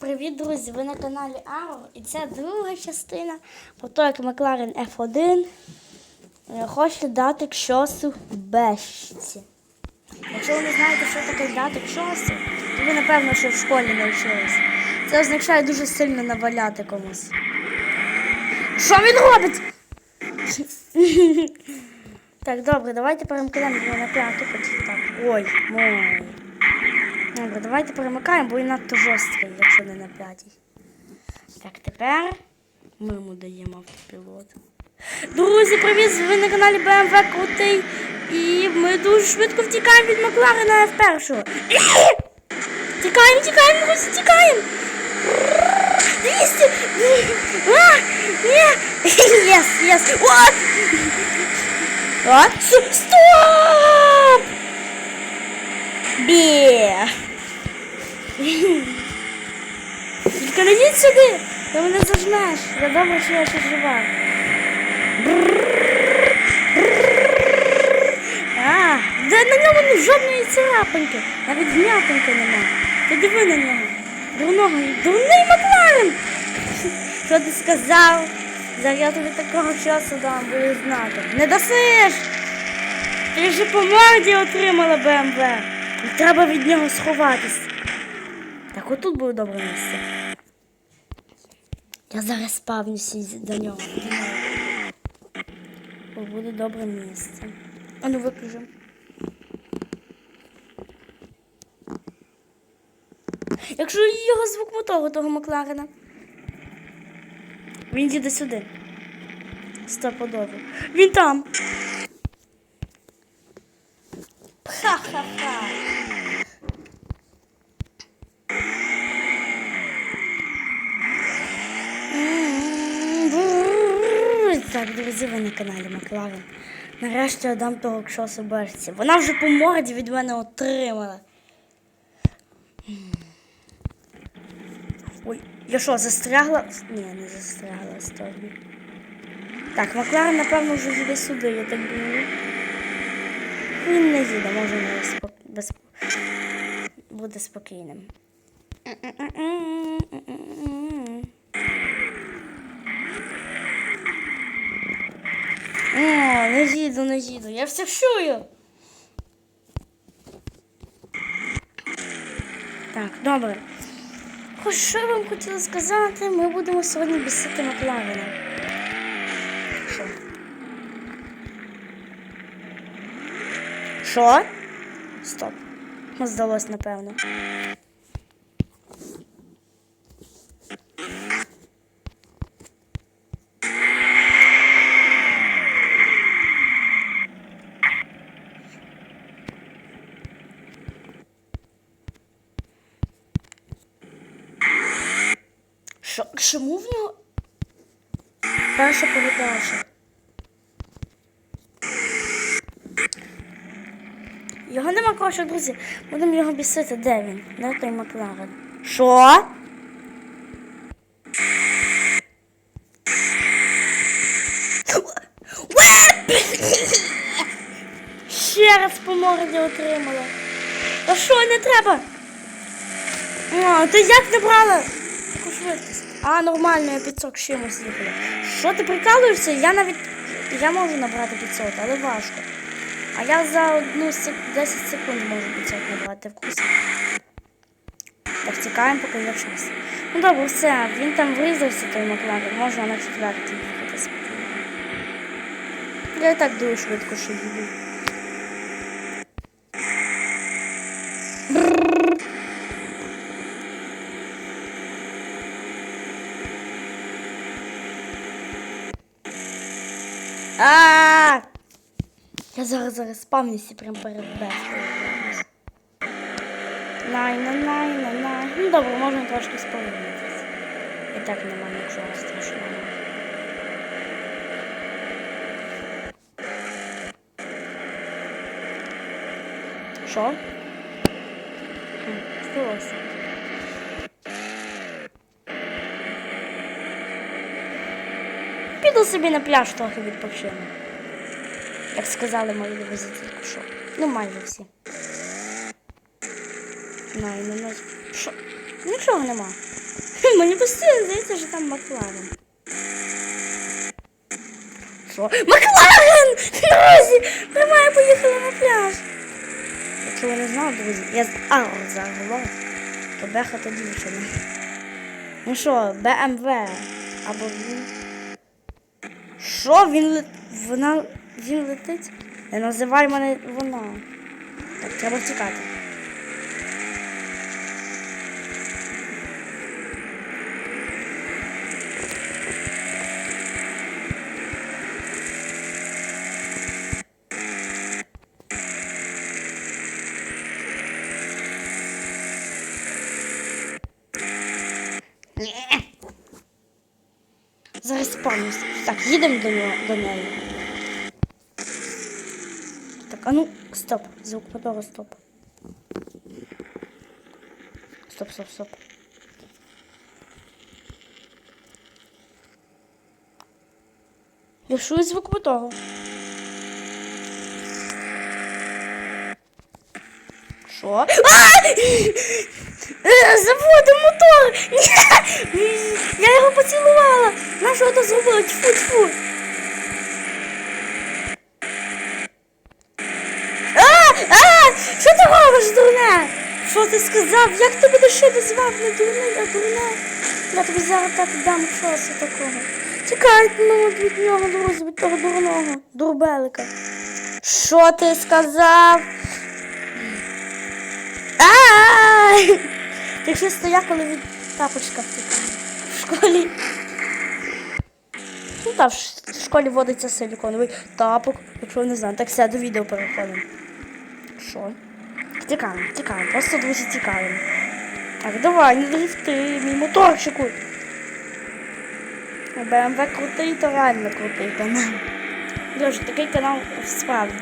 Привіт, друзі! Ви на каналі Аро і це друга частина про те, як Макларен F1 е, хоче дати кшосу бешці. Якщо ви не знаєте, що таке дати кшосу, то ви напевно ще в школі не вчились. Це означає дуже сильно наваляти комусь. Що він робить? Так, добре, давайте перемкнемо на п'яту хоч так. Ой, мой. Добре, давайте перемикаємо, бо він надто жорсткий, якщо не на п'ятій. Так, тепер ми йому даємо автопілот. Друзі, привіт! Ви на каналі BMW Крутий. І ми дуже швидко втікаємо від Макларена F1. Тікаємо, тікаємо, друзі, тікаємо! 200! А, ні! Єс, єс! О! А? Стоп! Бі! Тільки не йдіть сюди! Ти мене зажмеш. Я добре, що я ще жива. А, де на ньому жодної царапинки. Навіть вм'ятинки нема. Ти диви на нього. Дурного, дурний Макларен! Що ти сказав? Зараз я тобі такого часу дам, будеш знати. Не дасиш! Ти вже по морді отримала БМВ. І треба від нього сховатись. Так, отут буде добре місце. Я зараз спавнюся до нього. О, буде добре місце. А ну виключимо. Якщо його звук мотора того Макларена. Він їде сюди. Стопудово. Він там. Ха-ха-ха. Так, друзі, ви на каналі Макларен. Нарешті я дам того кшосу берці. Вона вже по морді від мене отримала. Ой, я що, застрягла? Ні, не застрягла стороні. Так, Макларен, напевно, вже їде сюди, я так думаю. Він не їде, може не спок... без... буде спокійним. О, не їду, не їду. Я все чую. Так, добре. Хоч що я вам хотіла сказати, ми будемо сьогодні бісити Макларена. Що? Що? Стоп. Здалось, напевно. Що? Чому в нього? Перша передача. Його нема коротше, друзі. Будемо його бісити. Де він? Де той Макларен? Що? Ще раз по морді отримала. А що, не треба? О, ти як не брала? Таку швидкість. А, нормально, я 500 з чимось їхала. Що ти прикалуєшся? Я навіть. Я можу набрати 500, але важко. А я за одну сек- 10 секунд можу 500 набрати в. Так, тікаємо, поки є час. Ну добре, все, він там врізався, той Макларен, можна на четвертій їхати. Я і так дуже швидко що їду. А! Я зараз зараз спавнюся прям перед бешкою. Най, на, най, на, най. Ну добре, можна трошки сповільнитися. І так немає нічого страшного. Що? Хм, Вдалося. Піду собі на пляж трохи відпочину. Як сказали мої друзі тільки що. Ну, майже всі. Най, ну, ну, що? Нічого нема. Мені постійно здається, що там Макларен. Що? Макларен! Друзі! Прямо поїхали на пляж. Якщо ви не знали, друзі, я з Арор заговорив, то Беха то дівчина. Ну що, БМВ або він. Що він. Вона. Він летить? Не називай мене вона. Так, треба втікати. Зараз спавнюсь. Так, їдемо до нього до неї. А ну, стоп. Звук мотора, стоп. Стоп, стоп, стоп. Я чую звук мотора. Що? Е, мотор! Я його поцілувала! На що це зробила? Тьфу, тьфу! А! А! Що ти робиш, дурне? Що ти сказав? Як ти будеш ще дозвав? Не дурний, а дурне? Я тобі зараз так дам часу такого. Тікайте ну, від нього, друзі, від того дурного, дурбелика. Що ти сказав? А! Ти ще стояв, коли від тапочка втікав. В школі. Ну так, в школі водиться силіконовий тапок, якщо не знаєте. Так все, до відео переходимо. Що? Тікаємо, тікаємо, просто друзі тікаємо. Так, давай, не дрифти, мій моторчику. БМВ крутий, то реально крутий канал. Друзі, такий канал справді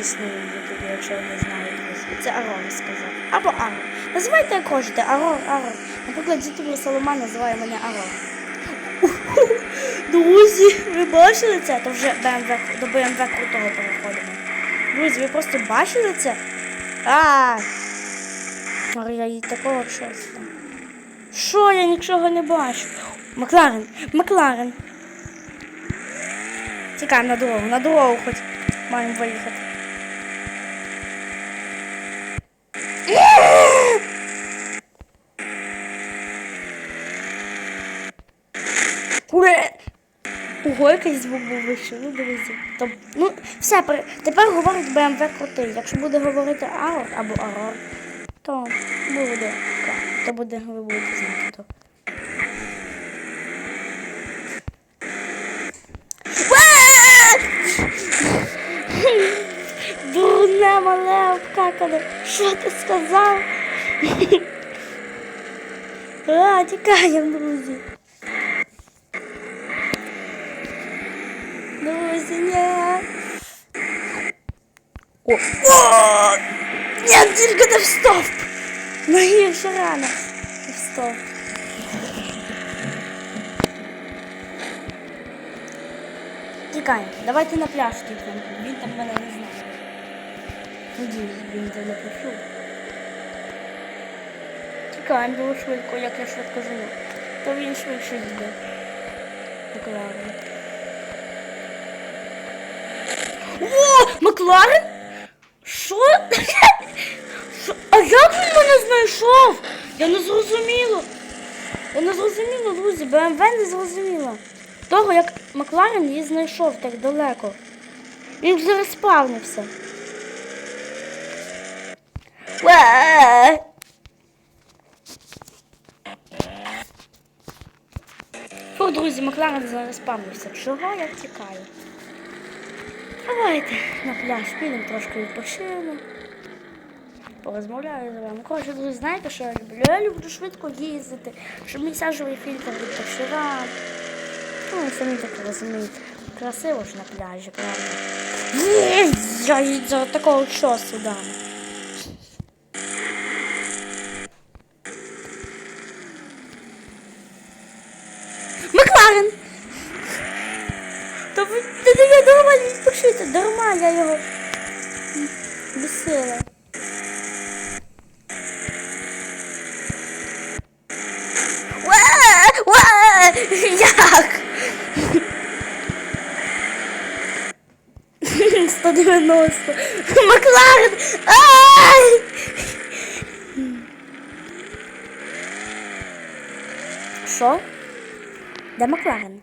існує в Ютубі, якщо ви не друзі. Це Арор сказав. Або Арор. Називайте як хочете, Арор, Арор. Наприклад, ютубер Соломан називає мене Арор. Друзі, ви бачили це? То вже BMW, до BMW крутого переходимо. Друзі, ви просто бачили це? А! я їй такого там. Що я нічого не бачу? Макларен, Макларен. Тікаємо на дорогу, на дорогу хоч маємо виїхати. Ого, якийсь звук був вищий, ну друзі. То, ну, все, пер- тепер говорить BMW крутий. Якщо буде говорити Арор або Арор, то буде. То буде, ви будете то. Дурне мале обкакане. Що ти сказав? А, тікаємо, друзі. Друзі, ні. О! О! Ні, тільки не в стовп. Мені ще рано. Не в стовп. Тікаємо. Давайте на пляж тікнемо. Він там мене не знає. Надіюсь, він це не почув. Тікаємо дуже швидко, як я швидко женю. То він швидше їде. Макларен. О, Макларен? Що? А як він мене знайшов? Я не зрозуміла. Я не зрозуміла, друзі, БМВ не зрозуміла. Того, як Макларен її знайшов так далеко. Він вже розпавнився. Уе! Фух, друзі, Макларен зараз спавнився. Чого я тікаю? Давайте на пляж підемо трошки відпочинемо. Порозмовляю з вами. Кожен ви знаєте, що я люблю? Я люблю швидко їздити, щоб мій сажовий фільтр відпочивав. Ну, ви самі так розумієте. Красиво ж на пляжі, правда? Є, Я за такого часу дам. Макларен! Та ви та ти я нормально відпочити, дарма я його бесила. 90. Макларен! Ай! Що? Де Макларен?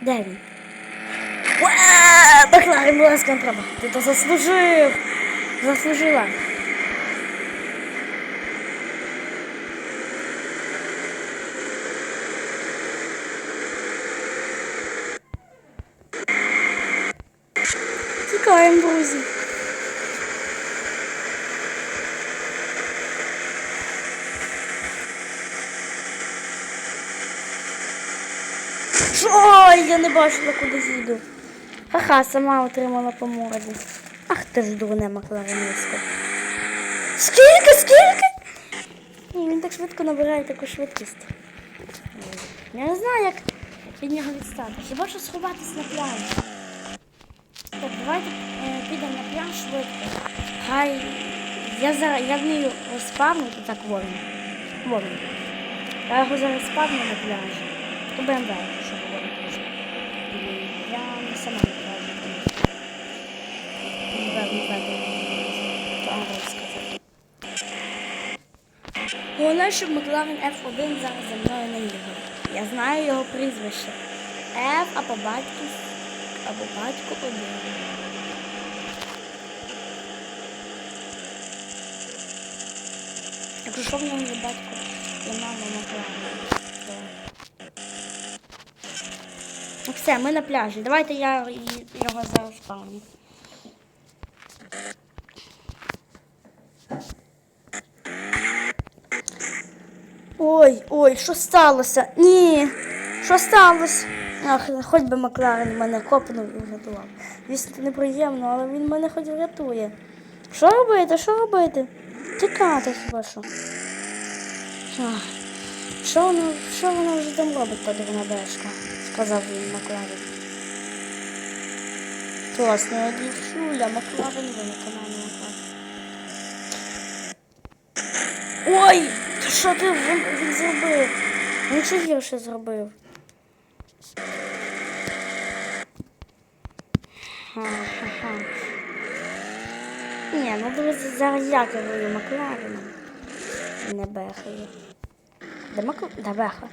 Де? Макларен, будь ласка, треба. Ти то заслужив. Заслужила. Тікаємо, друзі. Ой, я не бачила, куди їду. Ха-ха, сама отримала по морді. Ах ти ж дурне макларенистко. Скільки, скільки? Ні, він так швидко набирає таку швидкість. Я не знаю, як від нього відстати. Хіба що сховатись на пляжі. Так, давайте підемо на пляж швидко. Хай я зараз я вмію розпавнити так ворон. Ворон. Я його зараз спавню на пляжі. То БМВ, що говорить дуже. Я не сама на пляжі. То. Головне, щоб Макларен F1 зараз за мною не їхав. Я знаю його прізвище. F або батько, або батько один. Якщо що в є батько і мама то- Ну все, ми на пляжі. Давайте я його зараз спавню. Ой, ой, що сталося? Ні. Що сталося? Ах, хоч би Макларен мене копнув і врятував. Звісно, неприємно, але він мене хоч врятує. Що робити? Що робити? Тікати хіба що. Що воно, що воно вже там робить, та дурна бешка? Сказав він Макларен. Класна дівчуля, Макларен виконання Макларен. Ой! Що ти він, він зробив? Він ще гірше зробив. Ха-ха-ха. Ні, ну зараз я керую Маклареном. Не бехаю. Де Макл... Де беха?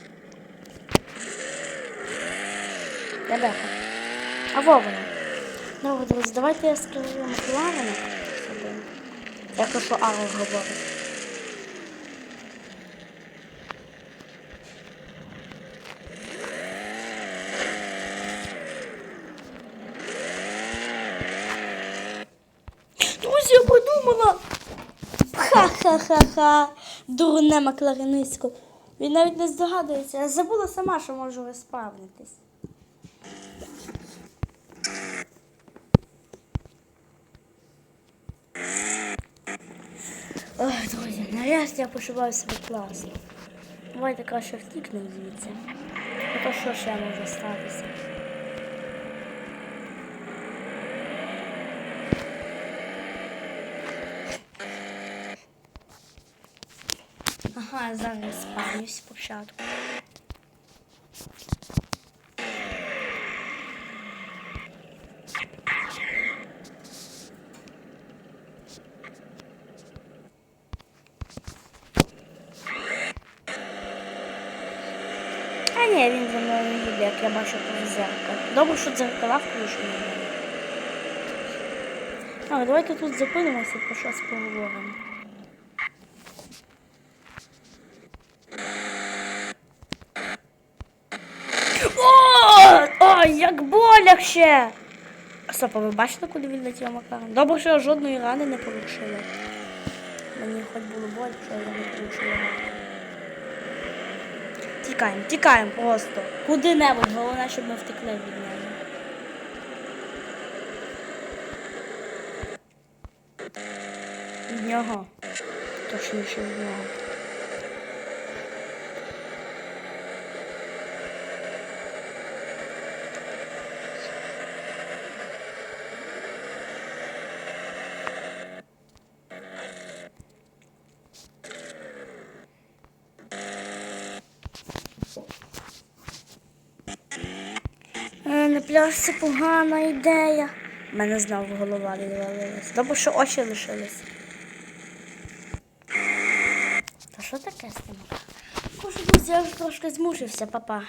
Де беха? А вовна. Ну, друзі, давайте я скажу Макларена Я кажу, Ару говорить. Друзі, я придумала! Ха-ха-ха-ха. Дурне макларинисько. Він навіть не здогадується. Я забула сама, що можу респавнитись. Ой, друзі, нарешті я почуваю себе класно. Давайте краще втікнемо звідси. А то що ще може статися? Я зараз спавнюсь спочатку. А ні, він за мною не їде, як я бачу по зеркалу. Добре, що дзеркала включені. А, давайте тут зупинимося і про щось поговоримо. О! Ой, як боляче! Стоп, а ви бачите, куди він летів Макарон? Добре, що я жодної рани не порушила. Мені хоч було боляче, що я не порушила. Тікаємо, тікаємо просто. Куди-небудь, головне, щоб ми втекли від неї. Від нього. Точніше від нього. Це погана ідея. У мене знову голова відвалилась. Добре, що очі лишились. Та що таке з? Боже, друзі, я вже трошки змучився, папа.